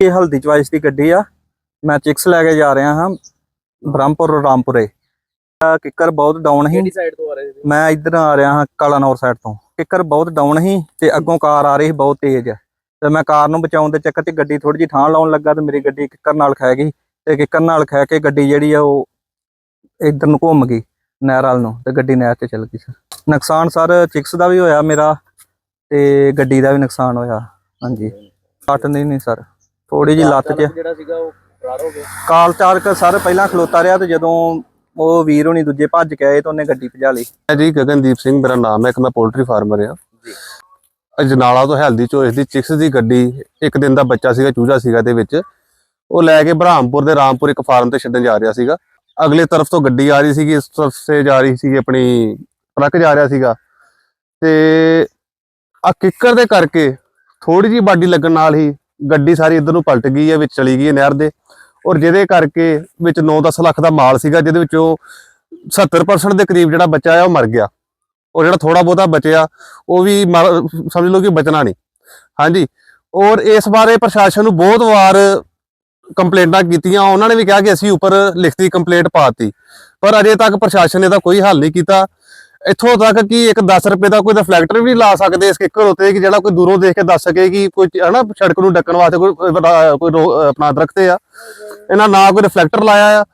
ਇਹ ਹਲਦੀ ਚਵਾਈਸ ਦੀ ਗੱਡੀ ਆ। ਮੈਂ ਚਿਕਸ ਲੈ ਕੇ ਜਾ ਰਿਹਾ ਹਾਂ ਬ੍ਰਹਮਪੁਰ ਰਾਮਪੁਰੇ। ਕਿੱਕਰ ਬਹੁਤ ਡਾਊਨ ਸੀ। ਕਿਹੜੀ ਸਾਈਡ ਤੋਂ ਆ ਰਹੇ ਸੀ? ਮੈਂ ਇੱਧਰ ਆ ਰਿਹਾ ਹਾਂ ਕਾਲਾਨੌਰ ਸਾਈਡ ਤੋਂ। ਕਿੱਕਰ ਬਹੁਤ ਡਾਊਨ ਸੀ ਤੇ ਅੱਗੋਂ ਕਾਰ ਆ ਰਹੀ ਸੀ ਬਹੁਤ ਤੇਜ਼। ਤੇ ਮੈਂ ਕਾਰ ਨੂੰ ਬਚਾਉਣ ਦੇ ਚੱਕਰ 'ਚ ਗੱਡੀ ਥੋੜੀ ਜਿਹੀ ਥਾਂ ਲਾਉਣ ਲੱਗਾ ਤੇ ਮੇਰੀ ਗੱਡੀ ਕਿੱਕਰ ਨਾਲ ਖਹਿ ਗਈ। ਤੇ ਕਿੱਕਰ ਨਾਲ ਖਹਿ ਕੇ ਗੱਡੀ ਜਿਹੜੀ ਆ ਉਹ ਇੱਧਰ ਨੂੰ ਘੁੰਮ ਗਈ ਨਹਿਰ ਵੱਲ ਨੂੰ ਤੇ ਗੱਡੀ ਨਹਿਰ 'ਤੇ ਚਲ ਗਈ ਸਰ। ਨੁਕਸਾਨ ਸਰ ਚਿਕਸ ਦਾ ਵੀ ਹੋਇਆ ਮੇਰਾ ਤੇ ਗੱਡੀ ਦਾ ਵੀ ਨੁਕਸਾਨ ਹੋਇਆ। ਹਾਂਜੀ। ਕੱਟ ਨਹੀਂ ਨਹੀਂ ਸਰ। ਥੋੜੀ ਜਿਹੀ ਲੱਤ 'ਚ। ਜਿਹੜਾ ਸੀਗਾ ਉਹ ਫਰਾਰ ਹੋ ਗਿਆ। ਕਾਲ ਚਾਲਕ ਸਰ ਪਹਿਲਾਂ ਖਲੋਤਾ ਰਿਹਾ ਤੇ ਜਦੋਂ ਉਹ ਵੀਰ ਹੋਣੀ ਦੂਜੇ ਭੱਜ ਕੇ ਆਏ ਤਾਂ ਉਹਨੇ ਗੱਡੀ ਭਜਾ ਲਈ। ਮੈਂ ਜੀ ਗਗਨਦੀਪ ਸਿੰਘ ਮੇਰਾ ਨਾਮ ਹੈ ਇੱਕ ਮੈਂ ਪੋਲਟਰੀ ਫਾਰਮਰ ਆ ਜੀ। ਅਜਨਾਲਾ ਤੋਂ ਹੈਲਦੀ ਚੋਇਸ ਦੀ ਚਿਕਸ ਦੀ ਗੱਡੀ ਇੱਕ ਦਿਨ ਦਾ ਬੱਚਾ ਸੀਗਾ ਚੂਜਾ ਸੀਗਾ ਦੇ ਵਿੱਚ। ਉਹ ਲੈ ਕੇ ਬ੍ਰਹਮਪੁਰ ਦੇ ਰਾਮਪੁਰ ਇੱਕ ਫਾਰਮ ਤੇ ਛੱਡਣ ਜਾ ਰਿਹਾ ਸੀਗਾ। ਅਗਲੇ ਤਰਫ ਤੋਂ ਗੱਡੀ ਆ ਰਹੀ ਸੀਗੀ ਇਸ ਤਰਫ ਸੇ ਜਾ ਰਹੀ ਸੀਗੀ ਆਪਣੀ ਟਰੱਕ ਜਾ ਰਿਹਾ ਸੀਗਾ। ਤੇ ਆ ਕਿੱਕਰ ਦੇ ਕਰਕੇ ਥੋੜੀ ਜੀ ਬਾਡੀ ਲੱਗਣ ਨਾਲ ਹੀ ਗੱਡੀ ਸਾਰੀ ਇੱਧਰ ਨੂੰ ਪਲਟ ਗਈ ਹੈ, ਵਿੱਚ ਚਲੀ ਗਈ ਹੈ ਨਹਿਰ ਦੇ। ਔਰ ਜਿਹਦੇ ਕਰਕੇ ਵਿੱਚ 9-10 ਲੱਖ ਦਾ ਮਾਲ ਸੀਗਾ, ਜਿਹਦੇ ਵਿੱਚੋਂ 70% ਦੇ ਕਰੀਬ ਜਿਹੜਾ ਬੱਚਾ ਆ ਉਹ ਮਰ ਗਿਆ। ਔਰ ਜਿਹੜਾ ਥੋੜਾ ਬਹੁਤਾ ਬਚਿਆ, ਉਹ ਵੀ ਮਰ- ਸਮਝ ਲਓ ਕਿ ਬਚਣਾ ਨਹੀਂ। ਹਾਂਜੀ। ਔਰ ਇਸ ਬਾਰੇ ਪ੍ਰਸ਼ਾਸਨ ਨੂੰ ਬਹੁਤ ਵਾਰ ਕੰਪਲੇਂਟਾਂ ਕੀਤੀਆਂ। ਉਹਨਾਂ ਨੇ ਵੀ ਕਿਹਾ ਕਿ ਅਸੀਂ ਉੱਪਰ ਲਿਖਤੀ ਕੰਪਲੇਂਟ ਪਾਤੀ ਪਰ ਅਜੇ ਤੱਕ ਪ੍ਰਸ਼ਾਸਨ ਨੇ ਇਹਦਾ ਕੋਈ ਹੱਲ ਨਹੀਂ ਕੀਤਾ। ਇੱਥੋਂ ਤੱਕ ਕਿ ਇੱਕ 10 ਰੁਪਏ ਦਾ ਕੋਈ ਰਿਫਲੈਕਟਰ ਵੀ ਲਾ ਸਕਦੇ ਇਸ ਕਿੱਕਰ ਉੱਤੇ ਕਿ ਜਿਹੜਾ ਕੋਈ ਦੂਰੋਂ ਦੇਖ ਕੇ ਦੱਸ ਸਕੇ ਕਿ ਕੋਈ ਹਨਾ, ਸੜਕ ਨੂੰ ਡੱਕਣ ਵਾਸਤੇ ਕੋਈ ਕੋਈ ਰੋ- ਆਪਣਾ ਦਰਖਤ ਆ। ਇਹਨਾਂ ਨਾ ਕੋਈ ਰਿਫਲੈਕਟਰ ਲਾਇਆ ਆ।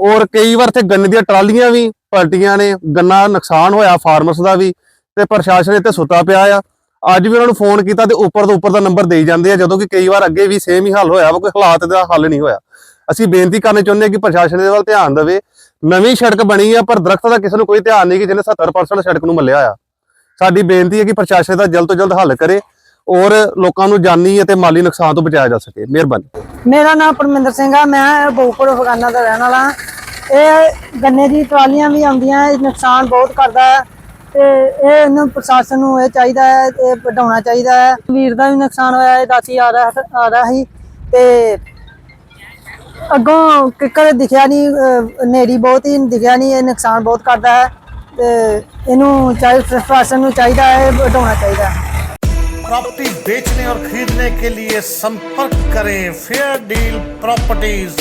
ਔਰ ਕਈ ਵਾਰ ਤੇ ਗੰਨੇ ਦੀਆਂ ਟਰਾਲੀਆਂ ਵੀ ਪਲਟੀਆਂ ਨੇ। ਗੰਨਾ ਨੁਕਸਾਨ ਹੋਇਆ ਫਾਰਮਰਸ ਦਾ ਵੀ ਤੇ ਪ੍ਰਸ਼ਾਸਨ ਇੱਥੇ ਸੁੱਤਾ ਪਿਆ ਆ। ਅੱਜ ਵੀ ਉਹਨਾਂ ਨੂੰ ਫੋਨ ਕੀਤਾ ਤੇ ਉੱਪਰ ਤੋਂ ਉੱਪਰ ਦਾ ਨੰਬਰ ਦੇਈ ਜਾਂਦੇ ਆ, ਜਦੋਂ ਕਿ ਕਈ ਵਾਰ ਅੱਗੇ ਵੀ ਸੇਮ ਹੀ ਹੱਲ ਹੋਇਆ ਵਾ, ਕੋਈ ਹਾਲਾਤ ਦਾ ਹੱਲ ਨਹੀਂ ਹੋਇਆ। ਅਸੀਂ ਬੇਨਤੀ ਕਰਨੀ ਚਾਹੁੰਦੇ ਹਾਂ ਕਿ ਪ੍ਰਸ਼ਾਸਨ ਇਹਦੇ ਵੱਲ ਧਿਆਨ ਦੇਵੇ। ਨਵੀਂ ਸੜਕ ਬਣੀ ਆ, ਪਰ ਦਰਖਤ ਦਾ ਕਿਸੇ ਨੂੰ ਕੋਈ ਧਿਆਨ ਨਹੀਂ ਕਿ ਜਿਹਨੇ 70% ਸੜਕ ਨੂੰ ਮੱਲਿਆ ਆ। ਸਾਡੀ ਬੇਨਤੀ ਹੈ ਕਿ ਪ੍ਰਸ਼ਾਸਨ ਦਾ ਜਲਦ ਤੋਂ ਜਲਦ ਹੱਲ ਕਰੇ ਔਰ ਲੋਕਾਂ ਨੂੰ ਜਾਨੀ ਅਤੇ ਮਾਲੀ ਨੁਕਸਾਨ ਤੋਂ ਬਚਾਇਆ ਜਾ ਸਕੇ। ਮਿਹਰਬਾਨੀ। ਮੇਰਾ ਨਾਮ ਪਰਮਿੰਦਰ ਸਿੰਘ ਆ, ਮੈਂ ਬਹੁਪੁਰ ਅਫਗਾਨਾ ਦਾ ਰਹਿਣ ਵਾਲਾ ਇਹ ਗੰਨੇ ਦੀ ਟਰਾਲੀਆਂ ਵੀ ਆਉਂਦੀਆਂ, ਇਹ ਨੁਕਸਾਨ ਬਹੁਤ ਕਰਦਾ ਹੈ ਤੇ ਇਹ ਇਹਨੂੰ ਪ੍ਰਸ਼ਾਸਨ ਨੂੰ ਇਹ ਚਾਹੀਦਾ ਹੈ, ਇਹ ਵਧਾਉਣਾ ਚਾਹੀਦਾ ਹੈ। ਵੀਰ ਦਾ ਵੀ ਨੁਕਸਾਨ ਹੋਇਆ, ਇਹ ਰਾਤੀ ਆ ਰਿਹਾ ਆ ਰਿਹਾ ਸੀ ਤੇ ਅੱਗੋਂ ਕਿੱਕਰ ਦਿਖਿਆ ਨਹੀਂ ਅਹ ਹਨੇਰੀ ਬਹੁਤ ਹੀ ਦਿਖਿਆ ਨਹੀਂ ਇਹ ਨੁਕਸਾਨ ਬਹੁਤ ਕਰਦਾ ਹੈ ਤੇ ਇਹਨੂੰ ਚਾਹੀਦਾ ਪ੍ਰਸ਼ਾਸਨ ਨੂੰ ਚਾਹੀਦਾ ਹੈ ਇਹ ਵਧਾਉਣਾ ਚਾਹੀਦਾ ਹੈ प्रॉपर्टी बेचने और खरीदने के लिए संपर्क करें फेयर डील प्रॉपर्टीज